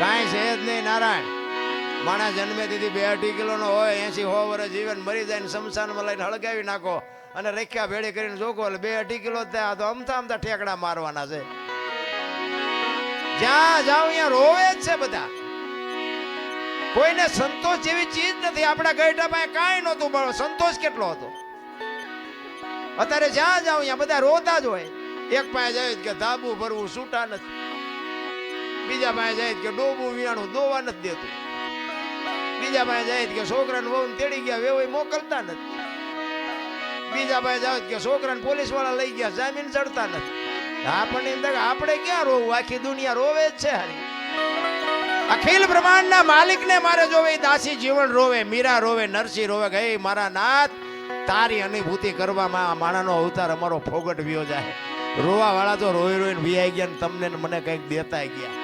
કાંઈ છે જ નહીં, નારાયણ. માણસ જન્મે તેથી બે અઢી કિલોનો હોય એસી હો વર્ષ જીવન મરી જાય ને શમશાનમાં લઈને હળગાવી નાખો અને રેખ્યા ભેળી કરીને જોકો બે અઢી કિલો થયા. તો અમથા અમથા ઠેકડા મારવાના છે. જ્યાં જાઓ અહીંયા રોવે જ છે બધા. કોઈને સંતોષ જેવી ચીજ નથી. આપણા ગઈઢા પાસે કાંઈ નહોતું, પણ સંતોષ કેટલો હતો? અત્યારે જ્યાં જાઓ અહીંયા બધા રોતા જ હોય. એક પાસે જાય કે ધાબુ ભરવું છૂટા નથી. બીજા પાસે જાય કે ડોબું વિયાણું દોવા નથી દેતું. બીજા પાસે જાય કે છોકરાને વહુ તેડી ગયા વેવાઈ મોકલતા નથી. બીજા પાસે જાવ કે છોકરાને પોલીસવાળા લઈ ગયા, જામીન ચડતા નથી. આપણને આપણે ક્યાં રોવું? આખી દુનિયા રોવે જ છે હારી. અખિલ બ્રહ્માંડના માલિકને મારે જોવે દાસી જીવન રોવે, મીરા રોવે, નરસિંહ રોવે, કે મારા નાથ, તારી અનુભૂતિ કરવામાં આ માણાનો અવતાર અમારો ફોગટ વ્યો જાય. રોવા વાળા તો રોઈ રોઈને વિયાઈ ગયા ને તમને મને કંઈક દેતા ગયા.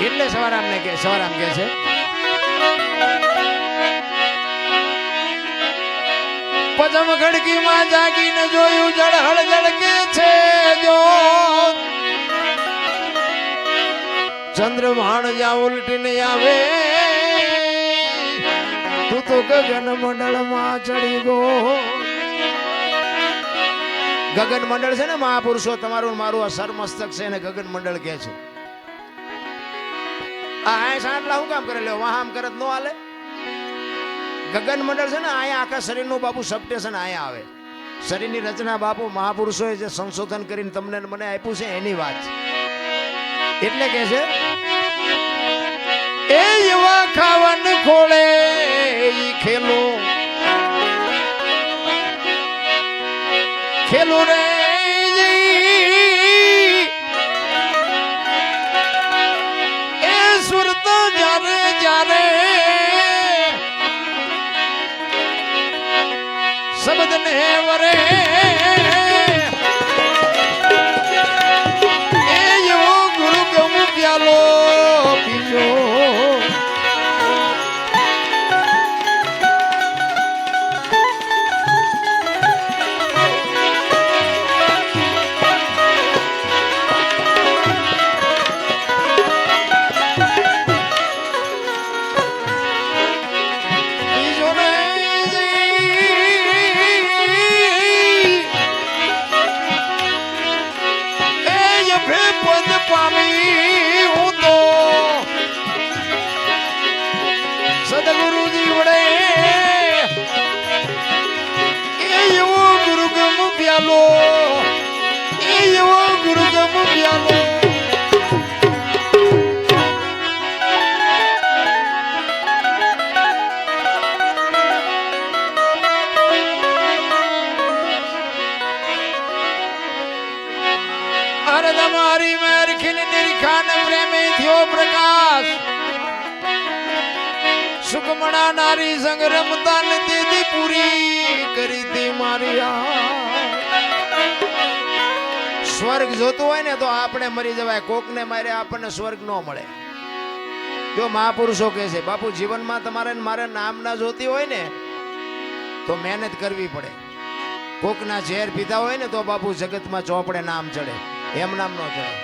એટલે સવારામ ને કે સવારામ કે છે. પદમ ખડકીમાં જાગીને જોયું જળહળ જળકે છે જો. ચંદ્રભાણ જ્યાં ઉલટીને આવે, તું તો ગગન મંડળમાં ચડી ગો. ગગન મંડળ છે ને મહાપુરુષો, તમારું મારું આ સરમસ્તક છે ને ગગન મંડળ કે છે? ગગન મંડળ છે ને અહીંયા આખા શરીરનું બાપુ સબસ્ટેશન અહીંયા આવે. શરીરની રચના બાપુ મહાપુરુષોએ જે સંશોધન કરીને તમને મને આપ્યું છે એની વાત. એટલે કે છે, એ એવા ખાવન ખોળે ખેલો. ખેલું રે. Yeah. ખીલ પ્રેમી થયો પ્રકાશ. સુકમણા નારી સંગ રમતા નથી દી પૂરી કરી દી મારી સ્વર્ગ જોતું હોય ને તો આપણે મરી જવાય. કોકને મારે, આપણને સ્વર્ગ ન મળે. જો મહાપુરુષો કહે છે, બાપુ, જીવનમાં તમારે ને મારે નામ ના જોતી હોય ને, તો મહેનત કરવી પડે. કોકના ઝેર પીતા હોય ને તો બાપુ જગતમાં ચોપડે નામ ચડે. એમ નામ ન ચડે.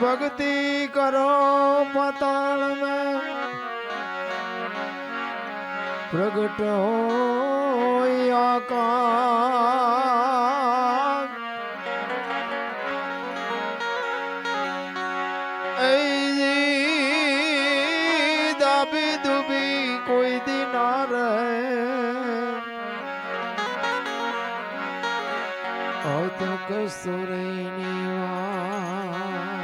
ભક્તિ કરો પતાળ મેં પ્રગટ હોય આકાશ. દાબી દુબી કોઈ દી ના રહે. અતક સુરની વા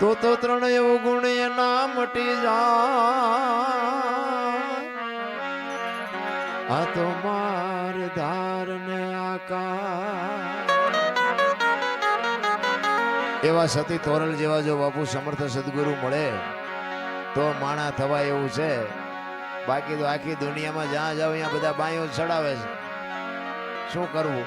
તો તો ત્રણેય ગુણ એના મટી જા આ તો માર ધાર ને આકાર. એવા સતી તોરલ જેવા જો બાપુ સમર્થ સદગુરુ મળે, તો માણા થવા એવું છે. બાકી તો આખી દુનિયામાં જ્યાં જાવ અહીંયા બધા બાયો ચડાવે છે. શું કરવું?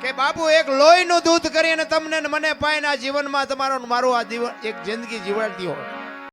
કે બાપુ, એક લોહીનું દૂધ કરીને તમને મને પાયના જીવનમાં તમારો મારું આ જીવન એક જિંદગી જીવાડતી હોય.